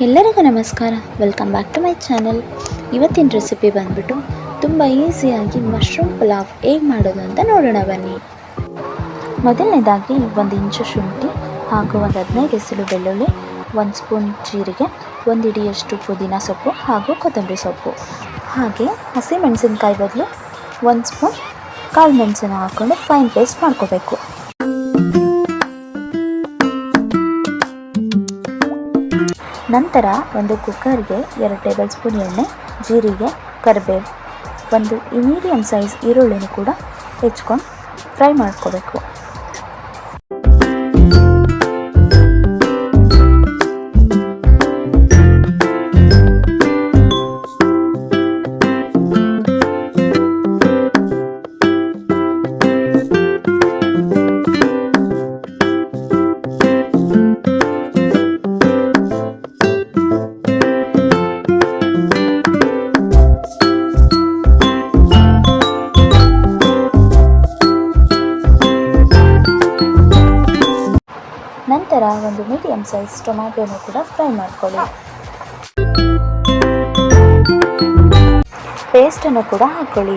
ಎಲ್ಲರಿಗೂ ನಮಸ್ಕಾರ. Welcome back to my channel ಇವತ್ತಿನ ರೆಸಿಪಿ ಬಂದ್ಬಿಟ್ಟು ತುಂಬ ಈಸಿಯಾಗಿ ಮಶ್ರೂಮ್ ಪುಲಾವ್ ಹೇಗೆ ಮಾಡೋದು ಅಂತ ನೋಡೋಣ ಬನ್ನಿ. ಮೊದಲನೇದಾಗಿ ಒಂದು ಇಂಚು ಶುಂಠಿ ಹಾಗೂ ಒಂದು ಹದಿನೈದು ಎಸಳು ಬೆಳ್ಳುಳ್ಳಿ, ಒಂದು ಸ್ಪೂನ್ ಜೀರಿಗೆ, ಒಂದು ಇಡಿಯಷ್ಟು ಪುದೀನ ಸೊಪ್ಪು ಹಾಗೂ ಕೊತ್ತಂಬರಿ ಸೊಪ್ಪು. ಹಾಗೆ ಹಸಿಮೆಣಸಿನ್ಕಾಯಿ ಬದಲು ಒಂದು ಸ್ಪೂನ್ ಕಾಳು ಮೆಣಸನ್ನು ಹಾಕ್ಕೊಂಡು ಫೈನ್ ಪೇಸ್ಟ್ ಮಾಡ್ಕೋಬೇಕು. ನಂತರ ಒಂದು ಕುಕ್ಕರ್ಗೆ ಎರಡು ಟೇಬಲ್ ಸ್ಪೂನ್ ಎಣ್ಣೆ, ಜೀರಿಗೆ, ಕರಿಬೇವು, ಒಂದು ಮೀಡಿಯಮ್ ಸೈಜ್ ಈರುಳ್ಳಿನೂ ಕೂಡ ಹೆಚ್ಕೊಂಡು ಫ್ರೈ ಮಾಡ್ಕೋಬೇಕು. ನಂತರ ಒಂದು ಮೀಡಿಯಂ ಸೈಜ್ ಟೊಮ್ಯಾಟೊನೂ ಕೂಡ ಫ್ರೈ ಮಾಡ್ಕೊಳ್ಳಿ. ಪೇಸ್ಟನ್ನು ಕೂಡ ಹಾಕ್ಕೊಳ್ಳಿ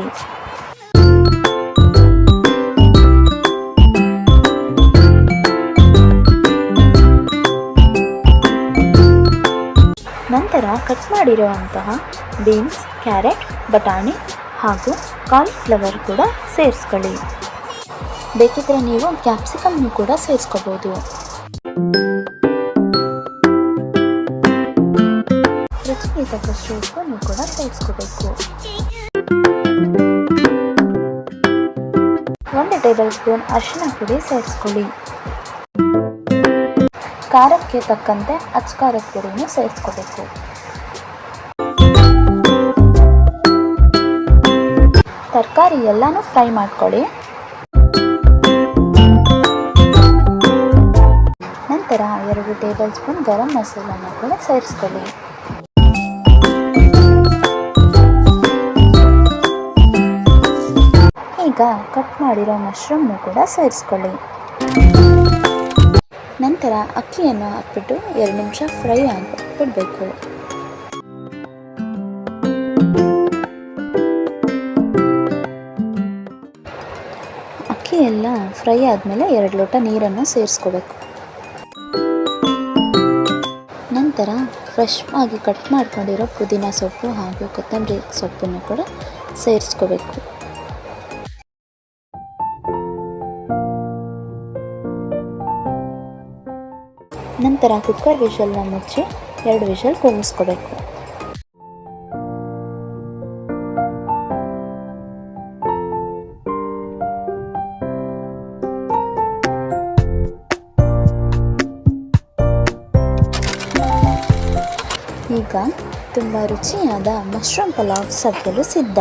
ನಂತರ ಕಟ್ ಮಾಡಿರುವಂತಹ ಬೀನ್ಸ್ ಕ್ಯಾರೆಟ್ ಬಟಾಣಿ ಹಾಗೂ ಕಾಲಿಫ್ಲವರ್ ಕೂಡ ಸೇರಿಸ್ಕೊಳ್ಳಿ. ಬೇಕಿದ್ರೆ ನೀವು ಕ್ಯಾಪ್ಸಿಕಮ್ನು ಕೂಡ ಸೇರಿಸ್ಕೋಬೋದು. ರುಚಿಗೆ ತಕ್ಕಷ್ಟು ಕೂಡ ಸೇರಿಸ್ಕೋಬೇಕು ಒಂದು ಟೇಬಲ್ ಸ್ಪೂನ್ ಅರಿಶಿನ ಪುಡಿ ಸೇರಿಸ್ಕೊಳ್ಳಿ. ಖಾರಕ್ಕೆ ತಕ್ಕಂತೆ ಅಚ್ಕಾರದ ಪುಡಿಯನ್ನು ಸೇರಿಸ್ಕೋಬೇಕು. ತರಕಾರಿ ಎಲ್ಲನೂ ಫ್ರೈ ಮಾಡ್ಕೊಳ್ಳಿ. ಎರಡು ಟೇಬಲ್ ಸ್ಪೂನ್ ಗರಂ ಮಸಾಲನ ಕೂಡ ಸೇರಿಸ್ಕೊಳ್ಳಿ. ಈಗ ಕಟ್ ಮಾಡಿರೋ ಮಶ್ರೂಮ್ನು ಕೂಡ ಸೇರಿಸ್ಕೊಳ್ಳಿ. ನಂತರ ಅಕ್ಕಿಯನ್ನು ಹಾಕ್ಬಿಟ್ಟು ಎರಡು ನಿಮಿಷ ಫ್ರೈ ಬಿಡಬೇಕು ಅಕ್ಕಿ ಎಲ್ಲ ಫ್ರೈ ಆದಮೇಲೆ ಎರಡು ಲೋಟ ನೀರನ್ನು ಸೇರಿಸ್ಕೋಬೇಕು. ನಂತರ ಫ್ರೆಶ್ ಆಗಿ ಕಟ್ ಮಾಡ್ಕೊಂಡಿರೋ ಪುದೀನ ಸೊಪ್ಪು ಹಾಗೂ ಕೊತ್ತಂಬರಿ ಸೊಪ್ಪನ್ನು ಕೂಡ ಸೇರಿಸ್ಕೋಬೇಕು. ನಂತರ ಕುಕ್ಕರ್ ವಿಷಲ್ನ ಮುಚ್ಚಿ ಎರಡು ವಿಷಲ್ ಕೂಗಿಸ್ಕೋಬೇಕು. ಈಗ ತುಂಬ ರುಚಿಯಾದ ಮಶ್ರೂಮ್ ಪಲಾವ್ ಸವಿಯಲು ಸಿದ್ಧ.